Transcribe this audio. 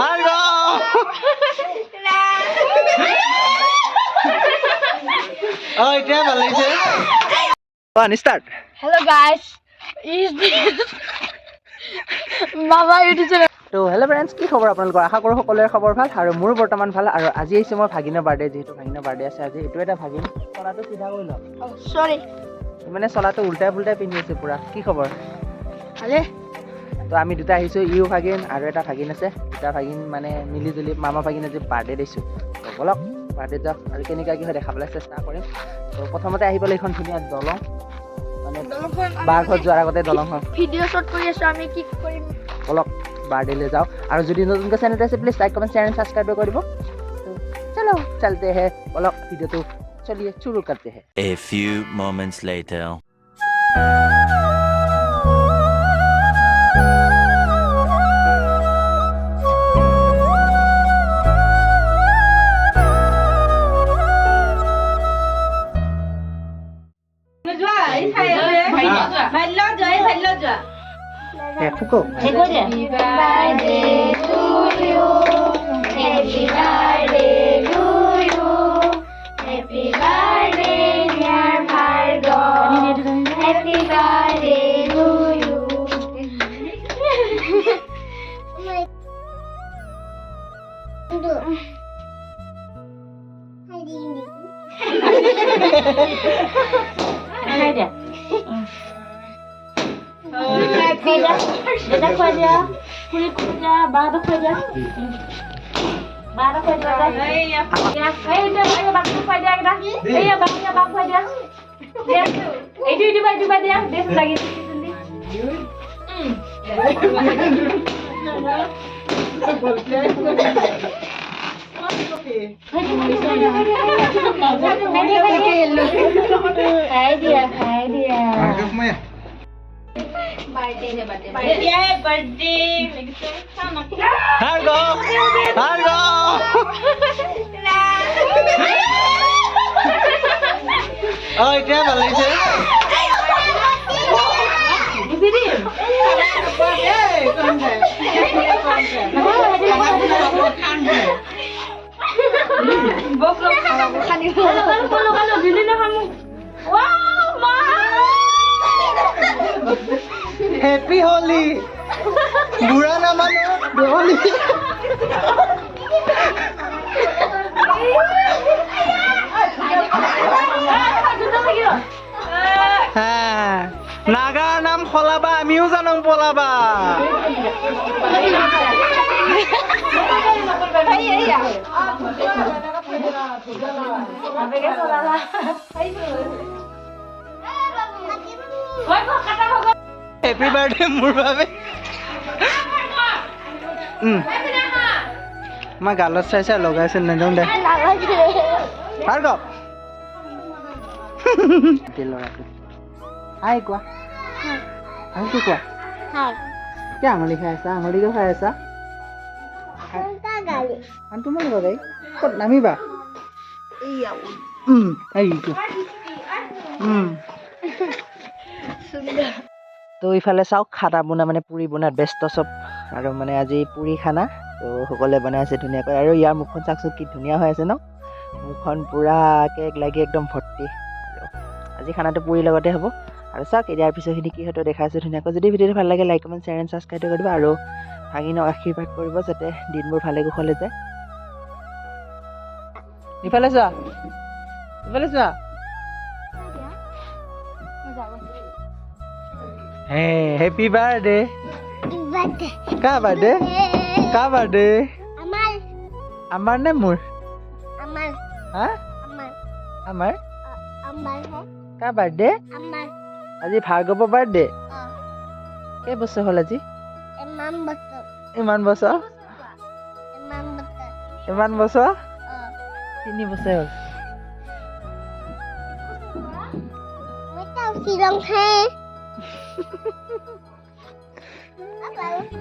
ভাৰ্গৱ অ এতিয়া ভাল লাগিছে অ start Hello guys, is this? Channel? তো হেল্ল' ফ্ৰেণ্ডছ কি খবৰ আপোনালোকৰ? আশা কৰোঁ সকলোৰে খবৰ ভাল আৰু মোৰো বৰ্তমান ভাল আৰু আজি আহিছে মোৰ ভাগিনৰ বাৰ্থডে যিহেতু ভাগিনৰ বাৰ্থডে আছে আজি। এইটো এটা ভাগিন। চলাটো চিধা কৰি লওক। Oh, sorry. মানে চলাটো উল্টাই পুল্টাই পিন্ধি আছে পূৰা। কি খবৰ? Hale. তো আমি দুটা আহিছোঁ ইউ ভাগিন আৰু এটা ভাগিন আছে। দুটা ভাগিন মানে মিলি জুলি মামা ভাগিন আজি বাৰ্থডে দিছোঁ তো ব'লক বাৰ্থডে যাওক আৰু কেনেকুৱা কি হয় দেখাবলৈ চেষ্টা কৰিম তো প্ৰথমতে আহি পেলাই এইখন ধুনীয়া দলং মানে বাৰ ঘৰত যোৱাৰ আগতে দলংখন ভিডিঅ' শ্বুট কৰি আছো আমি কি কৰিম ব'লক বাৰ্থডেলৈ যাওঁ আৰু যদি নতুনকৈ চেনেল আছে please like comment channel subscribe কৰিব তো চলো চলতে হে ব'লক ভিডিঅ'টো চলিয়ে শুৰু करते हैं A few moments later. Hey Foucault Happy birthday to you. Happy birthday to you. Happy birthday, dear Bhargav. Happy birthday to you. Dada খুৱাই দিয়া খুৰী খুৱাই দিয়া বাহঁতক খুৱাই দিয়া বাহঁতক খুৱাই দিয়া এইয়া এইটো এইয়া বাক খুৱাই দিয়া এইকেইটা এইয়া বাক দিয়া বাক খুৱাই দিয়া দিয়া। এইটো এইটো বা এইটো বা দিয়া দেচ লাগি খাই দিয়া খাই দিয়া ভাৰ্গৱ ভাৰ্গৱ অ এতিয়া ভাল লাগিছে হেপী হোলি বুঢ়া নামানো দেৱালী হা নাগাৰ নাম সলাবা আমিও জানো পলাবা হেপী বাৰ্থডে মোৰ বাবে উম। মই গালত চাই চাই লগাইছো নেদম দে ভাৰ্গৱ এতিয়া ল'ৰাটো হাই কোৱা আঙুলি কোৱা কি আঙুলি খাই আছা আঙুলি কিয় খাই আছা আনটো মই লগাই ক'ত নামিবা উম, এইটো উম। তো ইফালে চাওক, খানা বনা মানে পুৰি বনাত ব্যস্ত চব। আৰু মানে আজি পুৰি খানা, তো সকলোৱে বনাই আছে ধুনীয়াকৈ। আৰু ইয়াৰ মুখখন চাওকচোন, কি ধুনীয়া হৈ আছে ন? মুখখন পূৰা কেক লাগি একদম ভৰ্তি। আজি খানাটো পুৰিৰ লগতে হ'ব। আৰু চাওক, ইয়াৰ পিছৰখিনি কি হয়তো দেখাইছোঁ ধুনীয়াকৈ। যদি ভিডিঅ'টো ভালো লাগে, like, comment, share, and subscribe কৰিব। আৰু ভাগিনক আশীৰ্বাদ কৰিব যাতে দিনবোৰ ভালে কুশলে যায়। ইফালে চোৱা ইফালে চোৱা Hey, happy birthday. Birthday. Kah birthday? Kah birthday? Amal. Amal ne mur. Amal. Ha? Amal. Amal. Amal hai. Kah birthday? Amal. আজি ভাৰ্গৱৰ বাৰ্থডে কেইবছৰ হ'ল আজি ইমান বছৰ ইমান বছৰ তিনি বছৰ হ'ল 哈哈！拜拜。